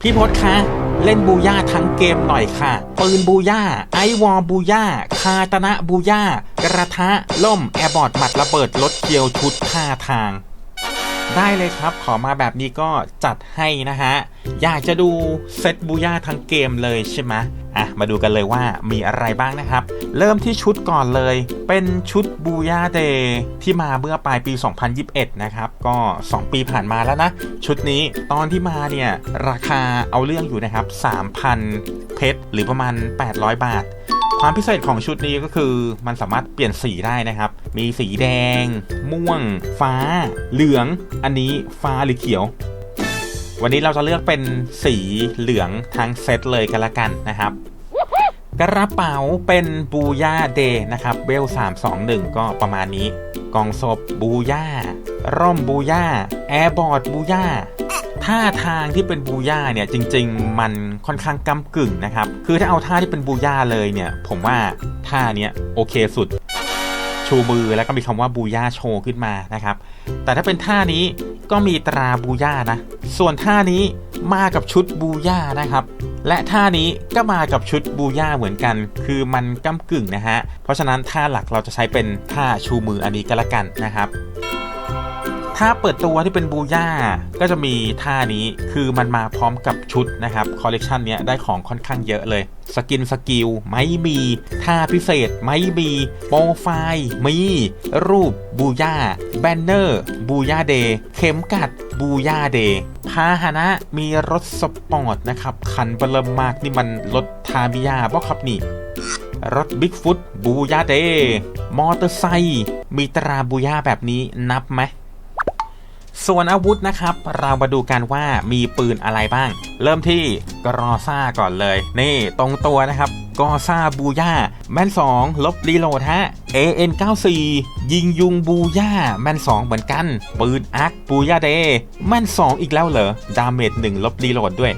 พี่พศคะ เล่นบูย่าทั้งเกมหน่อยค่ะ ปืนบูย่า ไอวอลบูย่า คาตนะบูย่ากระทะ ล่ม แอร์บอร์ดหมัดระเบิดรถเกียวชุดท่าทาง ได้เลยครับ ขอมาแบบนี้ก็จัดให้นะฮะ อยากจะดูเซตบูย่าทั้งเกมเลยใช่ไหมอะ มาดูกันเลยว่ามีอะไรบ้างนะครับ เริ่มที่ชุดก่อนเลย เป็นชุดบูย่าเดย์ที่มาเมื่อปลายปี 2021 นะครับ ก็ 2 ปีผ่านมาแล้วนะ ชุดนี้ตอนที่มาเนี่ย ราคาเอาเรื่องอยู่นะครับ 3,000 เพชรหรือประมาณ 800 บาท ความพิเศษของชุดนี้ก็คือมันสามารถเปลี่ยนสีได้นะครับ มีสีแดง ม่วง ฟ้า เหลือง อันนี้ฟ้าหรือเขียว วันนี้เราจะเลือกเป็นสีเหลืองทั้งเซตเลยกันละกันนะครับ กระเป๋าเป็นบูย่าเดย์นะครับเวล 321 ก็ประมาณนี้ กองศพบูย่า ร่มบูย่า แอร์บอร์ดบูย่าท่าทางที่เป็นบูย่าเนี่ยจริง ๆ มันค่อนข้างกำกึ่งนะครับ คือถ้าเอาท่าที่เป็นบูย่าเลยเนี่ย ผมว่าท่าเนี้ยโอเคสุด ชูมือแล้วก็มีคำว่าบูย่าโชว์ขึ้นมานะครับ แต่ถ้าเป็นท่านี้ก็มีตราบูย่านะ ส่วนท่านี้มากับชุดบูย่านะครับ และท่านี้ก็มากับชุดบูย่าเหมือนกัน คือมันก้ากึ่งนะฮะ เพราะฉะนั้นท่าหลักเราจะใช้เป็นท่าชูมืออันนี้ก็แล้วกันนะครับ ถ้าเปิดตัวที่เป็นบูย่าก็จะมีท่านี้คือมันมาพร้อมกับชุดนะครับคอลเลกชันนี้ได้ของค่อนข้างเยอะเลย สกินสกิลไม่มีท่าพิเศษไม่มีโปรไฟล์มี รูปบูย่าแบนเนอร์บูย่าเดย์เข็มกัดบูย่าเดย์พาหนะมีรถสปอร์ตนะครับคันเบลมมากนี่มันรถทามิยาบ่ครับนี่รถบิ๊กฟุตบูย่าเดย์มอเตอร์ไซค์มีตราบูย่าแบบนี้นับไหม ส่วนอาวุธนะครับ เรามาดูกันว่ามีปืนอะไรบ้าง เริ่มที่กรอซ่าก่อนเลย นี่ตรงตัวนะครับกอซ่าบูย่าแมน2ลบรีโหลดฮะ AN 94 ยิงยุงบูย่าแมน2เหมือนกัน ปืนอาร์คบูย่าเดแมน2อีกแล้วเหรอ ดาเมจ1ลบรีโหลดด้วย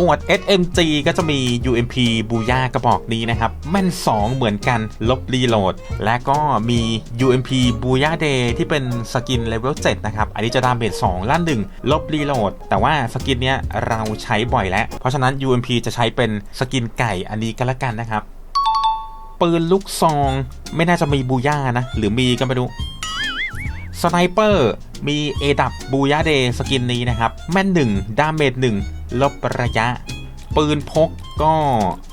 มวด SMG ก็จะมี UMP บูย่ากระบอกนี้นะครับ แม่น 2 เหมือนกันลบรีโหลด และก็มี UMP บูย่าเดย์ที่เป็นสกินเลเวล7นะครับ อันนี้จะดาเมจ2ล้านหนึ่งลบรีโหลด แต่ว่าสกินเนี้ยเราใช้บ่อยแล้ว เพราะฉะนั้น UMP จะใช้เป็นสกินไก่อันนี้ก็แล้วกันนะครับปืนลูกซองไม่น่าจะมีบูย่านะ หรือมีก็ไม่รู้ สไนเปอร์มีเอดับบูยาเดสกินนี้นะครับ แม่นหนึ่งดาเมจหนึ่งลบระยะ ปืนพกก็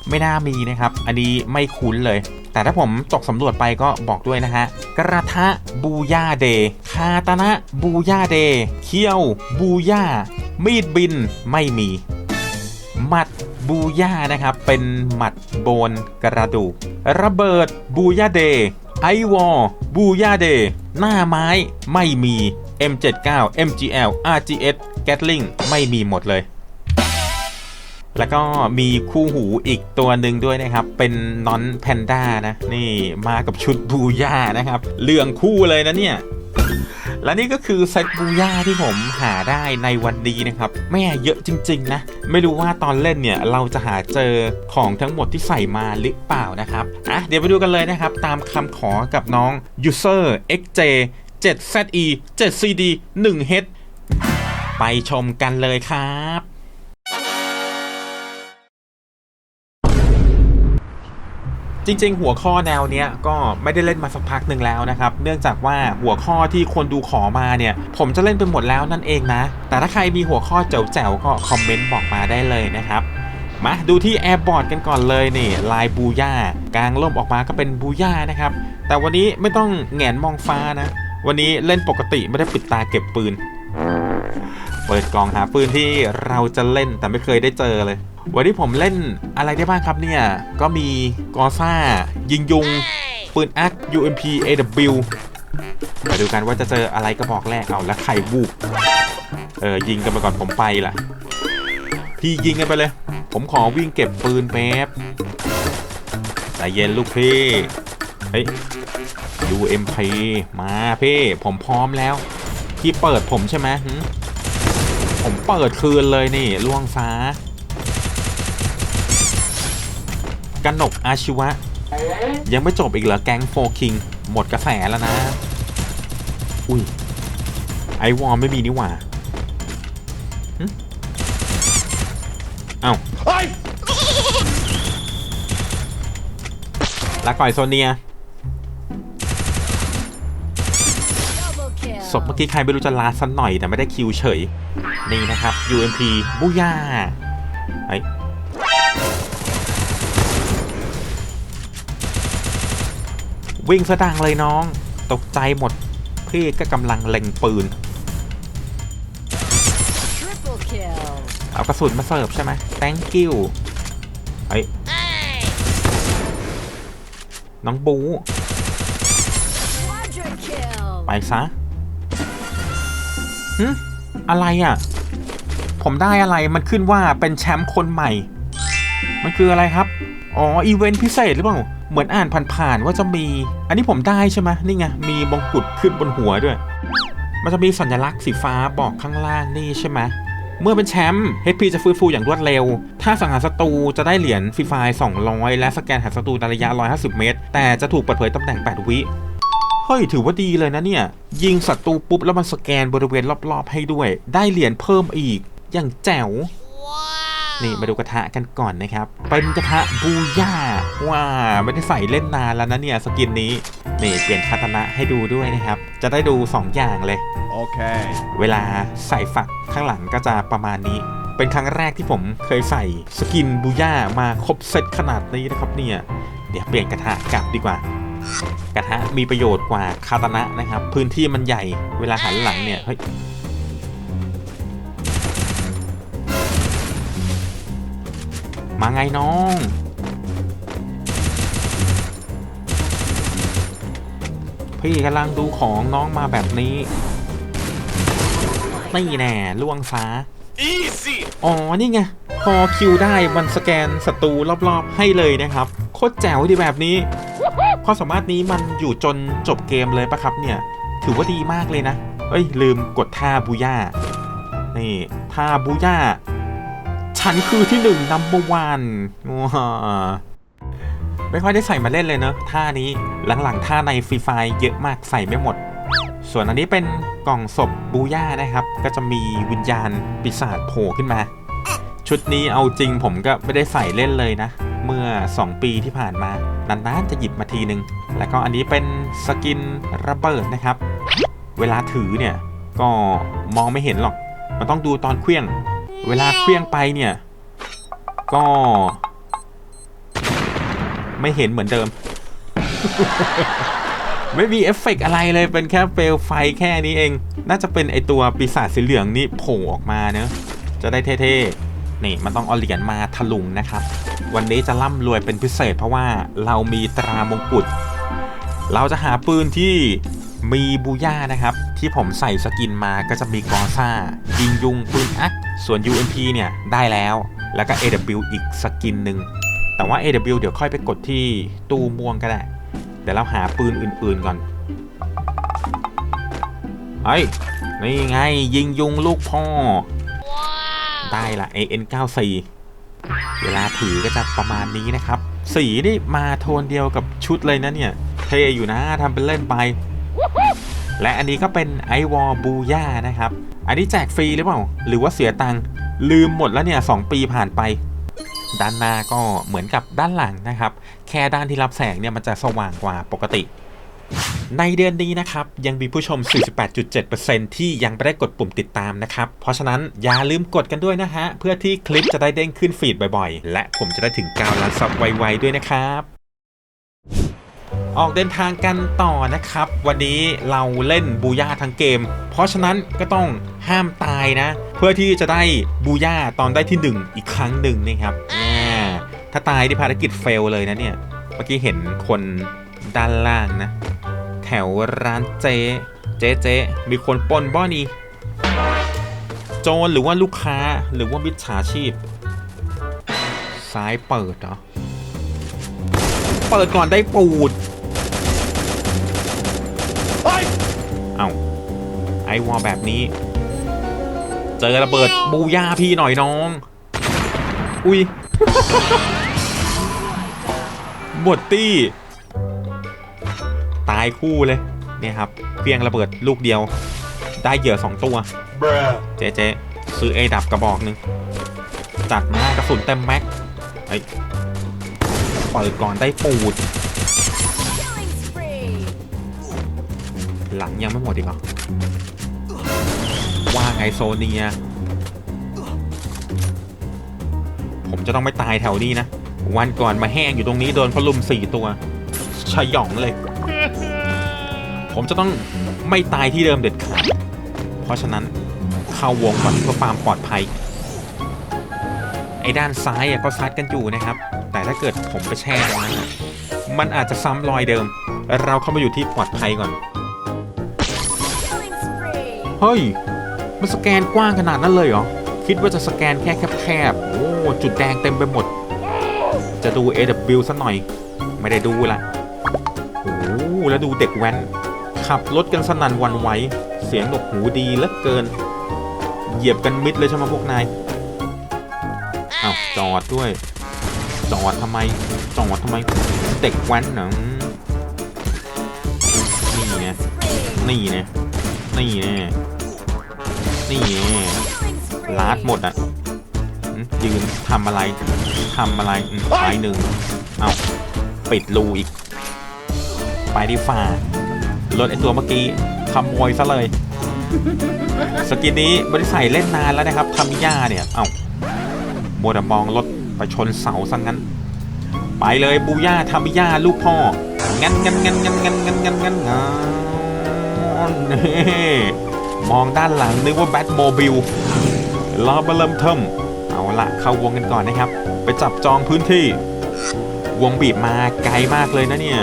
ไม่น่ามีนะครับ อันนี้ไม่คุ้นเลย แต่ถ้าผมตกสำรวจไปก็บอกด้วยนะฮะ กระทะบูยาเดคาตนะบูยาเดเคียวบูยามีดบินไม่มีหมัดบูย่านะครับ เป็นหมัดโบนกระดูก ระเบิดบูย่าเด ไอวอลบูย่าเดย์หน้าไม้ไม่มี M79 MGL RGS Gatling ไม่มีหมดเลย แล้วก็มีคู่หูอีกตัวหนึ่งด้วยนะครับ เป็นนอนแพนด้านะ นี่มากับชุดบูย่านะครับ เรื่องคู่เลยนะเนี่ย และนี่ก็คือเซตบูย่าที่ผมหาได้ในวันนี้นะครับ แม่เยอะจริง ๆ นะ ไม่รู้ว่าตอนเล่นเนี่ย เราจะหาเจอของทั้งหมดที่ใส่มาหรือเปล่านะครับ อะ เดี๋ยวไปดูกันเลยนะครับ ตามคำขอกับน้อง user xj 7ze 7cd 1h ไปชมกันเลยครับ จริงๆ หัวข้อแนวเนี้ยก็ไม่ได้เล่นมาสักพักหนึ่งแล้วนะครับ เนื่องจากว่าหัวข้อที่คนดูขอมาเนี่ย ผมจะเล่นไปหมดแล้วนั่นเองนะ แต่ถ้าใครมีหัวข้อแจ๋วๆก็คอมเมนต์บอกมาได้เลยนะครับ มาดูที่แอร์บอร์ดกันก่อนเลยนี่ลายบูย่ากลางล่มออกมาก็เป็นบูย่านะครับ แต่วันนี้ไม่ต้องแงนมองฟ้านะ วันนี้เล่นปกติไม่ได้ปิดตาเก็บปืน เปิดกล่องหาปืนที่เราจะเล่นแต่ไม่เคยได้เจอเลย วันนี้ผมเล่นอะไรได้บ้างครับเนี่ย ก็มีกอซ่า ยิงยุง ปืนอัก UMP AW มาดูกันว่าจะเจออะไรก็บอกแรกเอาแล้วใครวูบเออยิงกันไปก่อนผมไปล่ะ พี่ยิงกันไปเลย ผมขอวิ่งเก็บปืนแป๊บใจเย็นลูกพี่เฮ้ย UMP มาพี่ผมพร้อมแล้ว พี่เปิดผมใช่ไหมหึผมเปิดคืนเลยนี่ล่วงฟ้า กันหนกอาชีวะ ยังไม่จบอีกเหรอแก๊งโฟคิง หมดกระแสแล้วนะ อุ้ย ไอวอลไม่มีนี่หว่าหึอ้าลาก่อยโซเนีย Double kill. ศพเมื่อกี้ใครไม่รู้จะลาสักหน่อยแต่ไม่ได้คิวเฉย นี่นะครับ UMP บูย่า วิ่งสะดังเลยน้อง ตกใจหมด พี่ก็กำลังเล็งปืน Triple kill. เอากระสุนมาเสิร์ฟใช่ไหม thank you ไอ้ยน้องบู Quadra kill. ไปซะหึอะไรอะ ผมได้อะไรมันขึ้นว่าเป็นแชมป์คนใหม่ มันคืออะไรครับ อ๋อ อีเวนต์พิเศษหรือเปล่า เหมือนอ่านผ่านๆว่าจะมี อันนี้ผมได้ใช่ไหมนี่ไงมีมงกุฎขึ้นบนหัวด้วย มันจะมีสัญลักษณ์สีฟ้าบอกข้างล่างนี่ใช่ไหมเมื่อเป็นแชมป์ HP จะฟื้นฟูอย่างรวดเร็ว ถ้าสังหารศัตรูจะได้เหรียญฟรีไฟล์200 และสแกนหาศัตรูในระยะ 150 เมตร แต่จะถูกเปิดเผยตำแหน่ง 8 วิ เฮ้ย ถือว่าดีเลยนะเนี่ย ยิงศัตรูปุ๊บแล้วมันสแกนบริเวณรอบๆให้ด้วย ได้เหรียญเพิ่มอีก อย่างแจ๋ว นี่มาดูกระทะกันก่อนนะครับ เป็นกระทะบูย่าว้าไม่ได้ใส่เล่นนานแล้วนะเนี่ยสกินนี้นี่เปลี่ยนคาตานะให้ดูด้วยนะครับ จะได้ดู 2 อย่างเลย Okay. เวลาใส่ฝักข้างหลังก็จะประมาณนี้ เป็นครั้งแรกที่ผมเคยใส่สกินบูย่ามาครบเซตขนาดนี้นะครับเนี่ยเดี๋ยวเปลี่ยนกระทะกลับดีกว่ากระทะมีประโยชน์กว่าคาตานะนะครับ พื้นที่มันใหญ่เวลาหันหลังเนี่ยเฮ้ย มาไงน้อง พี่กำลังดูของน้องมาแบบนี้นี่แน่ล่วงฟ้า Easy. อ๋อ นี่ไง พอคิวได้มันสแกนศัตรูรอบๆ ให้เลยนะครับ โคตรแจ๋วดีแบบนี้ ความสามารถนี้มันอยู่จนจบเกมเลยปะครับเนี่ย ถือว่าดีมากเลยนะ เอ้ย ลืมกดท่าบูย่า นี่ ท่าบูย่า ฉันคือที่หนึ่งนัมเบอร์วันว้าไม่ค่อยได้ใส่มาเล่นเลยเนอะท่านี้หลังๆท่าในฟรีไฟเยอะมากใส่ไม่หมด ส่วนอันนี้เป็นกล่องศพบูย่านะครับ ก็จะมีวิญญาณปีศาจโผล่ขึ้นมา ชุดนี้เอาจริงผมก็ไม่ได้ใส่เล่นเลยนะ เมื่อ 2 ปีที่ผ่านมานานๆจะหยิบมาทีนึง แล้วก็อันนี้เป็นสกินระเบิดนะครับ เวลาถือเนี่ยก็มองไม่เห็นหรอก มันต้องดูตอนเคลี้ยง เวลาเคลี้ยงไปเนี่ย ก็ ไม่เห็นเหมือนเดิม ไม่มีเอฟเฟกต์อะไรเลยเป็นแค่เปลวไฟแค่นี้เอง น่าจะเป็นไอตัวปีศาจสีเหลืองนี่โผล่ออกมาเนอะจะได้เท่ๆ นี่มันต้องเอาเหรียญมาถลุงนะครับ วันนี้จะร่ำรวยเป็นพิเศษเพราะว่าเรามีตรามงกุฎเราจะหาปืนที่มีบูย่านะครับ ที่ผมใส่สกินมาก็จะมีกอซ่ายิงยุงปืนอัก ส่วน UMP เนี่ยได้แล้ว แล้วก็ AW อีกสกินหนึ่ง แต่ว่า AW เดี๋ยวค่อยไปกดที่ตู้ม่วงก็ได้ เดี๋ยวเราหาปืนอื่นๆก่อนเฮ้ยนี่ไงยิงยุงลูกพ่อ ได้ละ AN94 เวลาถือก็จะประมาณนี้นะครับ สีนี่มาโทนเดียวกับชุดเลยนะเนี่ย เท่อยู่นะทำเป็นเล่นไป และอันนี้ก็เป็นไอวอลบูย่านะครับ อันนี้แจกฟรีหรือเปล่า หรือว่าเสียตังค์ลืมหมดแล้วเนี่ย2ปีผ่านไป ด้านหน้าก็เหมือนกับด้านหลังนะครับ แค่ด้านที่รับแสงเนี่ยมันจะสว่างกว่าปกติ ในเดือนนี้นะครับ ยังมีผู้ชม 48.7%ที่ยังไม่ได้กดปุ่มติดตามนะครับ เพราะฉะนั้นอย่าลืมกดกันด้วยนะฮะ เพื่อที่คลิปจะได้เด้งขึ้นฟีดบ่อยๆ และผมจะได้ถึง9ล้านซับไวๆด้วยนะครับ ออกเดินทางกันต่อนะครับ วันนี้เราเล่นบูย่าทั้งเกม เพราะฉะนั้นก็ต้องห้ามตายนะ เพื่อที่จะได้บูย่าตอนได้ที่ 1 อีกครั้งหนึ่งนะครับอ่าถ้าตายที่ภารกิจเฟลเลยนะเนี่ย เมื่อกี้เห็นคนด้านล่างนะ แถวร้านเจ๊เจ๊เจ๊มีคนปล้นบ้อนี่โจรหรือว่าลูกค้าหรือว่ามิจฉาชีพ ซ้ายเปิดเหรอเปิดก่อนได้ปูด เอ้าไอวอลแบบนี้ เจอระเบิดบูย่าพี่หน่อยน้อง อุ้ยหมดตี้ ตายคู่เลยเนี่ยครับเพียงระเบิดลูกเดียว ได้เหยื่อสองตัว Bruh. เจ๊เจ๊ซื้อเอดับกระบอกหนึ่งจัดมากระสุนเต็มแม็กเฮ้ยเปิดก่อนได้ปูด หลังยังไม่หมดอีกเหรอว่าไงโซเนียผมจะต้องไม่ตายแถวนี้นะ วันก่อนมาแห้งอยู่ตรงนี้โดนเขาลุมสี่ตัวชยองเลย ผมจะต้องไม่ตายที่เดิมเด็ดขาด เพราะฉะนั้นเข้าวงก่อนเพื่อความปลอดภัย ไอ้ด้านซ้ายอะก็ซัดกันอยู่นะครับ แต่ถ้าเกิดผมไปแช่ตรงนั้นอะมันอาจจะซ้ำรอยเดิม เราเข้ามาอยู่ที่ปลอดภัยก่อน Killing spree. เฮ้ย มันสแกนกว้างขนาดนั้นเลยเหรอ คิดว่าจะสแกนแค่แคบๆ โอ้ จุดแดงเต็มไปหมด จะดู AW ซะหน่อย ไม่ได้ดูละโอ้แล้วดูเด็กแว้น ขับรถกันสนั่นวันไหว เสียงหนกหูดีเหลือเกิน เหยียบกันมิดเลยใช่ไหมพวกนายอ้าวจอดด้วย จอดทำไม จอดทำไม เด็กแว้นหนังนี่ไงนี่ไง นี่ไงนี่ไง Killing spree. ลาดหมดอะอืมยืนทำอะไรทำอะไรอืมไปหนึ่งเอาปิดรูอีก ไปดีฝ่ารถไอตัวเมื่อกี้ขโมยซะเลย สกินนี้บริษัทเล่นนานแล้วนะครับทามิยาเนี่ย เอาโมวดมองรถไปชนเสาซะงั้น ไปเลยบูย่าทามิยาลูกพ่อ งั้นงั้นงั้นงั้นงั้นงั้นงั้นงั้น งั้นนี่มองด้านหลังนึกว่าแบทโมบิลล้อเบลเริ่มเทิมเอาละเข้าวงกันก่อนนะครับ ไปจับจองพื้นที่ วงบีบมาไกลมากเลยนะเนี่ย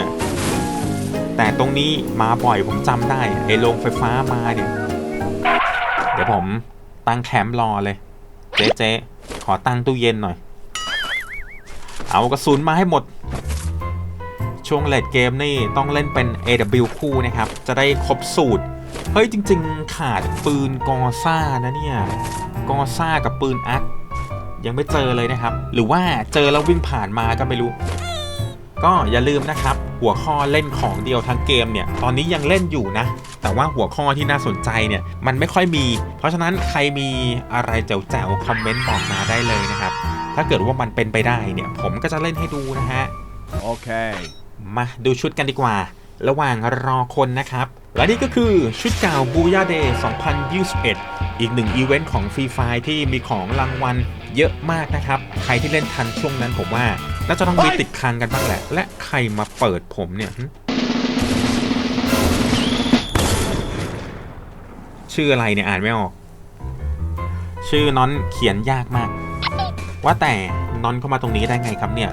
แต่ตรงนี้มาบ่อยผมจำได้ ไอ้โรงไฟฟ้ามาเนี่ย เดี๋ยวผมตั้งแคมป์รอเลย เจ๊เจ๊ขอตั้งตู้เย็นหน่อย เอากระสุนมาให้หมด ช่วงเลดเกมนี่ต้องเล่นเป็น AW คู่นะครับ จะได้ครบสูตร เฮ้ยจริง ๆ ขาดปืนกอซ่านะเนี่ย กอซ่ากับปืนอักยังไม่เจอเลยนะครับ หรือว่าเจอแล้ววิ่งผ่านมาก็ไม่รู้ ก็อย่าลืมนะครับ หัวข้อเล่นของเดียวทั้งเกมเนี่ย ตอนนี้ยังเล่นอยู่นะ แต่ว่าหัวข้อที่น่าสนใจเนี่ย มันไม่ค่อยมี เพราะฉะนั้นใครมีอะไรแจ๋วๆคอมเมนต์บอกมาได้เลยนะครับ ถ้าเกิดว่ามันเป็นไปได้เนี่ย ผมก็จะเล่นให้ดูนะฮะ Okay. มาดูชุดกันดีกว่า ระหว่างรอคนนะครับ และนี่ก็คือชุดเก่าบูยาเดย์2021 อีกหนึ่งอีเวนต์ของฟรีไฟที่มีของรางวัลเยอะมากนะครับ ใครที่เล่นทันช่วงนั้นผมว่า น่าจะต้องมีติดค้างกันบ้างแหละ และใครมาเปิดผมเนี่ยชื่ออะไรเนี่ยอ่านไม่ออก ชื่อน้อนเขียนยากมาก ว่าแต่นอนเข้ามาตรงนี้ได้ไงครับเนี่ย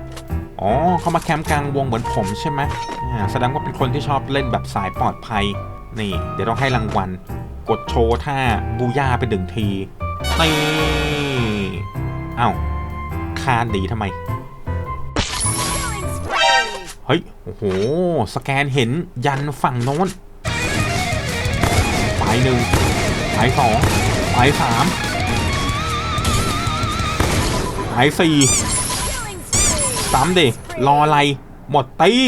อ๋อเขามาแคมป์กลางวงเหมือนผมใช่ไหมอ่าแสดงว่าเป็นคนที่ชอบเล่นแบบสายปลอดภัย นี่ เดี๋ยวต้องให้รางวัล กดโชว์ท่าบูย่าไปหนึ่งทีนี่เอ้าคานดีทำไม เฮ้ย โอ้โห สแกนเห็นยันฝั่งโน้นไปหนึ่งไปสองไปสามไปสี่ ซ้ำดิ รออะไร หมดตี้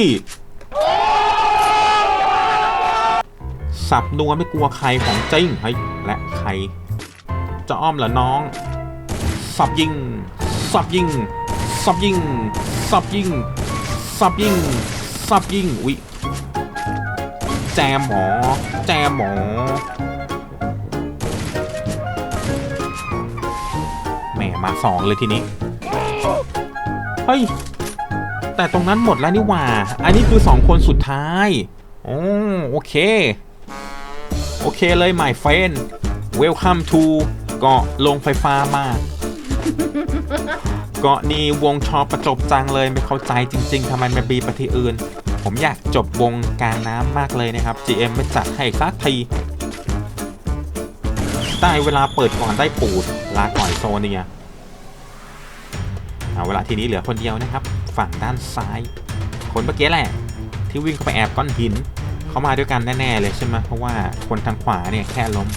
สับนัวไม่กลัวใครของจริงเฮ้ยและใคร จะอ้อมเหรอน้อง สับยิง สับยิง สับยิง สับยิง สับยิง สับยิง อุ๊ยแจมหมอ แจมหมอ แหมมาสองเลยทีนี้ เฮ้ย แต่ตรงนั้นหมดแล้วนี่หว่า อันนี้คือ 2 คนสุดท้ายโอ้โอเค โอเคเลย my friend welcome to เกาะโรงไฟฟ้ามาเกาะนี้วงชอประจบจังเลยไม่เข้าใจจริง ๆทำไมไมาบีปที่อื่น ผมอยากจบวงกลางน้ำมากเลยนะครับ GM ไม่จัดให้สักทีได้เวลาเปิดก่อนได้ปูดลาก่อยโซเนียเอาเวลาทีนี้เหลือคนเดียวนะครับ ฝั่งด้านซ้าย คนเมื่อกี้แหละ ที่วิ่งเข้าไปแอบก้อนหิน เขามาด้วยกันแน่ๆเลยใช่ไหมเพราะว่าคนทางขวาเนี่ยแค่ล้ม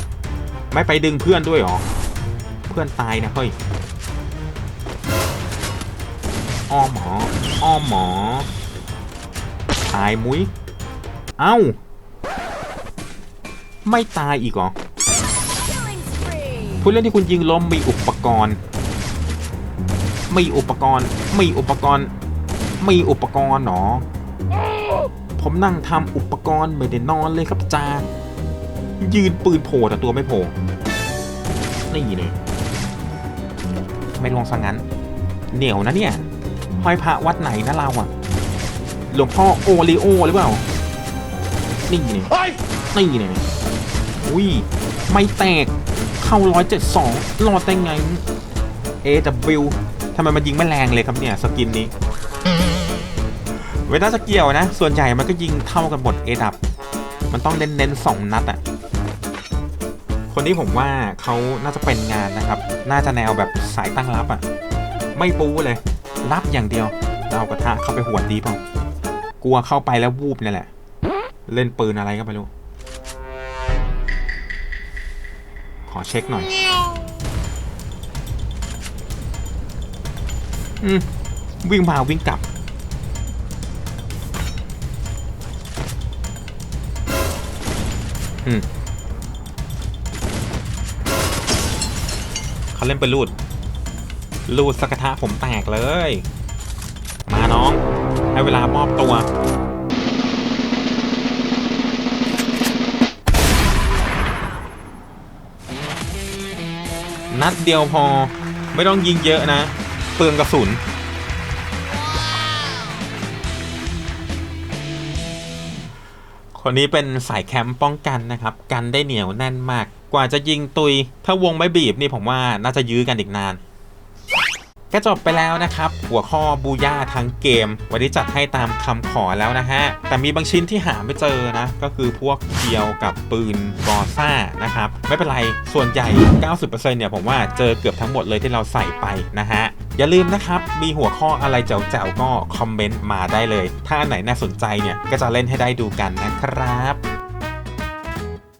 ไม่ไปดึงเพื่อนด้วยหรอ เพื่อนตายนะเฮ้ยอ้อมหมออ้อมหมอตายมุ้ย เอ้า ไม่ตายอีกหรอผู้เล่นที่คุณยิงล้มมีอุปกรณ์ มีอุปกรณ์ มีอุปกรณ์ มีอุปกรณ์หนอ ผมนั่งทำอุปกรณ์ไม่ได้นอนเลยครับจายืนปืนโผล่แต่ตัวไม่โผล่นี่เลยไม่ลงสังงั้น เหนียวนะเนี่ยห้อยพระวัดไหนนะเราอะหลวงพ่อโอริโอหรือเปล่า นี่นี่นี่นี่อุ้ย ไม่แตก เข้าร้อยเจ็ดสองรอดได้ไง AW ทำไมมันยิงไม่แรงเลยครับเนี่ย สกินนี้ เวลาจะเกี่ยวนะ ส่วนใหญ่มันก็ยิงเท่ากันหมด A ดับ มันต้องเน้นๆสองนัดอะคนนี้ผมว่าเขาน่าจะเป็นงานนะครับ น่าจะแนวแบบสายตั้งรับอะไม่ปูเลย รับอย่างเดียวเอากระทะเข้าไปหวดดีเปล่ากลัวเข้าไปแล้ววูบเนี่ยแหละ เล่นปืนอะไรก็ไม่รู้ ขอเช็คหน่อย อืมวิ่งมาวิ่งกลับ เขาเล่นไปนรูด รูดสกกะทะผมแตกเลย มาน้อง ให้เวลามอบตัว นัดเดียวพอ ไม่ต้องยิงเยอะนะ เปลืองกระสุน คนนี้เป็นสายแคมป์ป้องกันนะครับ กันได้เหนียวแน่นมาก กว่าจะยิงตุย ถ้าวงไม่บีบนี่ผมว่าน่าจะยื้อกันอีกนานก็จบไปแล้วนะครับ หัวข้อบูย่าทั้งเกม วันนี้จัดให้ตามคำขอแล้วนะฮะ แต่มีบางชิ้นที่หาไม่เจอนะ ก็คือพวกเกียวกับปืนกอซ่านะครับ ไม่เป็นไร ส่วนใหญ่ 90%เนี่ยผมว่าเจอเกือบทั้งหมดเลยที่เราใส่ไปนะฮะ อย่าลืมนะครับ มีหัวข้ออะไรเจ๋วๆก็คอมเมนต์มาได้เลย ถ้าอันไหนน่าสนใจเนี่ยก็จะเล่นให้ได้ดูกันนะครับ